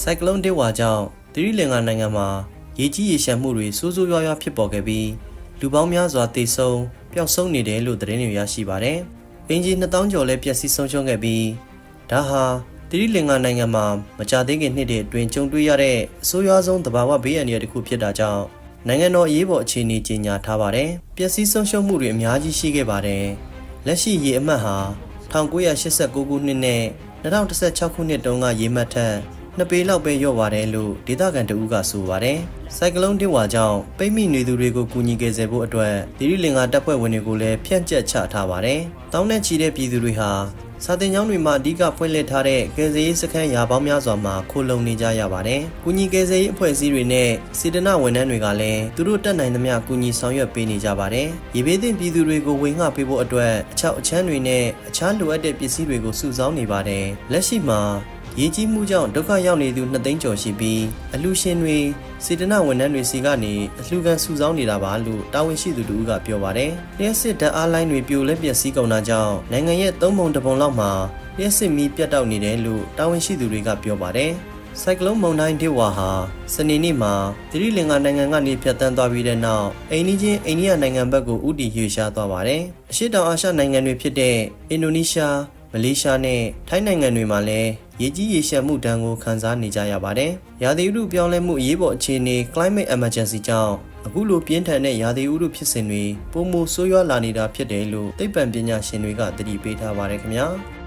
ဆိုင်ကလုန်းတစ်ဝါကြောင့်သီရိလင်္ကာနိုင်ငံမှာရေကြီးရေရှမ်းမှုတွေစိုးစိုးရွားရွားဖြစ်ပေါ်ခဲ့ပြီးလူပေါင်းများစွာသေဆုံးပျောက်ဆုံးနေတယ်လို့သတင်းတွေရရှိပါတယ်။အင်ဂျီ2000ကျော်လည်းပျက်စီးဆုံးရှုံးခဲ့ပြီးဒါဟာသီရိလင်္ကာနိုင်ငံမှာမကြာသေးခင်နှစ်တွေအတွင်းကြုံတွေ့ရတဲ့အဆိုးရွားဆုံးသဘာဝဘေးအန္တရာယ်တစ်ခုဖြစ်တာကြောင့်နိုင်ငံတော်အရေးပေါ်အခြေအနေကြီးညာထားပါတယ်။ပျက်စီးဆုံးရှုံးမှုတွေအများကြီးရှိခဲ့ပါတယ်။လက်ရှိရေအမှတ်ဟာ1989ခုနှစ်နဲ့2016ခုနှစ်တုန်းကရေမှတ်ထက် နှစ်ပေလောက်ပဲလျော့ပါတယ်လို့ဒေသခံတဦးကဆိုပါတယ်။စိုက်ကလုန်းတစ်ဝါကြောင့်ပိတ်မိနေသူတွေကိုကူညီကယ်ဆယ်ဖို့အတွက်သီရိလင်္ကာတပ်ဖွဲ့ဝင်တွေကိုလည်းဖြန့်ကျက်ချထားပါတယ်။တောင်းနဲ့ချီတဲ့ပြည်သူတွေဟာစာတင်ကျောင်းတွေမှာအဓိကဖွင့်လှစ်ထားတဲ့ကယ်ဆယ်ရေးစခန်းရာပေါင်းများစွာမှာခိုလုံနေကြရပါတယ်။ကူညီကယ်ဆယ်ရေးအဖွဲ့အစည်းတွေနဲ့စေတနာဝန်ထမ်းတွေကလည်းသူတို့တက်နိုင်သမျှကူညီဆောင်ရွက်ပေးနေကြပါတယ်။ရေဘေးသင့်ပြည်သူတွေကိုဝေငှပေးဖို့အတွက်အချောက်အချမ်းတွေနဲ့အခြားလိုအပ်တဲ့ပစ္စည်းတွေကိုစုဆောင်းနေပါတယ်။လက်ရှိမှာ ရေကြီးမှုကြောင့်ဒုက္ခရောက်နေသူ2သိန်းကျော်ရှိပြီးအလူရှင်တွေစေတနာဝန်ထမ်းတွေစီကနေအလှူခံစုဆောင်းနေတာပါလို့တာဝန်ရှိသူတို့ကပြောပါတယ်။လျှက်စစ်ဓာတ်အားလိုင်းတွေပြိုလဲပျက်စီးကုန်တာကြောင့်နိုင်ငံရဲ့သုံးပုံတစ်ပုံလောက်မှာလျှက်စစ်မီးပြတ်တောက်နေတယ်လို့တာဝန်ရှိသူတွေကပြောပါတယ်။ဆိုင်ကလုန်းမုန်တိုင်းဒေဝါဟာစနေနေ့မှာသီရိလင်္ကာနိုင်ငံကနေဖြတ်တန်းသွားပြီးတဲ့နောက်အိန္ဒိချင်းအိန္ဒိယနိုင်ငံဘက်ကိုဥတီရွေ့ရှားသွားပါတယ်။အရှေ့တောင်အာရှနိုင်ငံတွေဖြစ်တဲ့အင်ဒိုနီးရှားမလေးရှားနဲ့ထိုင်းနိုင်ငံတွေမှာလည်း ရေကြီးရေရှမ်းမှုဒဏ်ကိုခံစားနေကြရပါတယ်။ရာသီဥတုပြောင်းလဲမှုအရေးပေါ်အခြေအနေ climate emergency ကြောင့်အခုလိုပြင်းထန်တဲ့ရာသီဥတုဖြစ်စဉ်တွေပုံမဆိုးရွားလာနေတာဖြစ်တယ်လို့သိပ္ပံပညာရှင်တွေကသတိပေးထားပါတယ်ခင်ဗျာ။